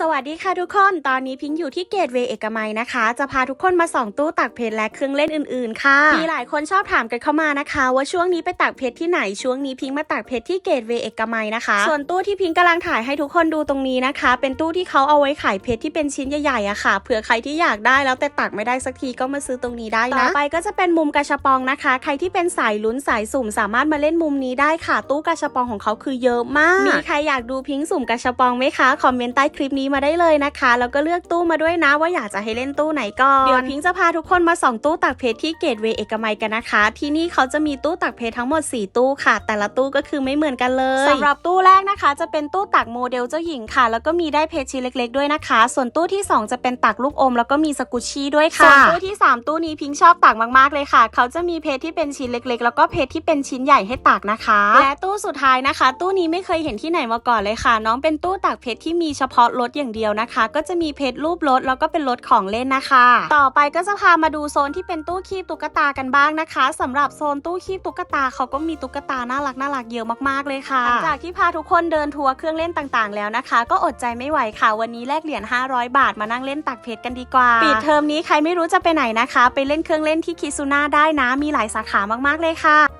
สวัสดีค่ะทุกคน ตอนนี้พิงค์อยู่ที่เกตเวย์เอกมัยนะคะ จะพาทุกคนมาส่องตู้ตักเพชรและเครื่องเล่นอื่นๆ ค่ะ มีหลายคนชอบถามกันเข้ามานะคะ ว่าช่วงนี้ไปตักเพชรที่ไหน ช่วงนี้พิงค์มาตักเพชรที่เกตเวย์เอกมัยนะคะ ส่วนตู้ที่พิงค์กำลังถ่ายให้ทุกคนดูตรงนี้นะคะ เป็นตู้ที่เขาเอาไว้ขายเพชรที่เป็นชิ้นใหญ่ๆอะค่ะ เผื่อใครที่อยากได้แล้วแต่ตักไม่ได้สักทีก็มาซื้อตรงนี้ได้นะ ต่อไปก็จะเป็นมุมกระชับปองนะคะ ใครที่เป็นสายลุ้นสายสุ่มสามารถมาเล่นมุมนี้ได้ค่ะ ตู้กระชับปองของเขาคือเยอะมาก มีใครอยากดูพิงสุ่มกระชับปองไหมคะ คอมเมนต์ใต้คลิปนี้มาได้เลยนะคะ แล้วก็เลือกตู้มาด้วยนะว่าอยากจะให้เล่นตู้ไหนก่อน เดี๋ยวพิงค์จะพาทุกคนมาส่องตู้ตักเพชรที่เกตเวย์เอกมัยกันนะคะ ที่นี่เขาจะมีตู้ตักเพชรทั้งหมด 4 ตู้ค่ะ แต่ละตู้ก็คือไม่เหมือนกันเลยสำหรับตู้แรกนะคะ จะเป็นตู้ตักโมเดลเจ้าหญิงค่ะ แล้วก็มีได้เพชรชิ้นเล็ก ๆ ด้วยนะคะ ส่วนตู้ที่ 2 จะเป็นตักลูกอม แล้วก็มีสกุชชี่ด้วยค่ะส่วนตู้ที่ 3 ตู้นี้พิงค์ชอบตักมากๆเลยค่ะ เขาจะมีเพชรที่เป็นชิ้นเล็ก ๆ แล้วก็เพชรที่เป็นชิ้นใหญ่ให้ตักนะคะ และตู้สุดท้ายนะคะ ตู้นี้ไม่เคยเห็นที่ไหนมาก่อนเลยค่ะ น้องเป็นตู้ตักเพชรที่มีเฉพาะรถอย่างเดียวนะคะ ก็จะมีเพชรรูปรถแล้วก็เป็นรถของเล่นนะคะ ต่อไปก็จะพามาดูโซนที่เป็นตู้คีบตุ๊กตากันบ้างนะคะสำหรับโซนตู้คีบตุ๊กตาเขาก็มีตุ๊กตาน่ารักน่ารักเยอะมากๆเลยค่ะหลังจากที่พาทุกคนเดินทัวร์เครื่องเล่นต่างๆ แล้วนะคะ ก็อดใจไม่ไหวค่ะ วันนี้แลกเหรียญ500 บาทมานั่งเล่นตักเพชรกันดีกว่าปิดเทอมนี้ใครไม่รู้จะไปไหนนะคะ ไปเล่นเครื่องเล่นที่คิซูน่าได้นะมีหลายสาขามากๆเลยค่ะ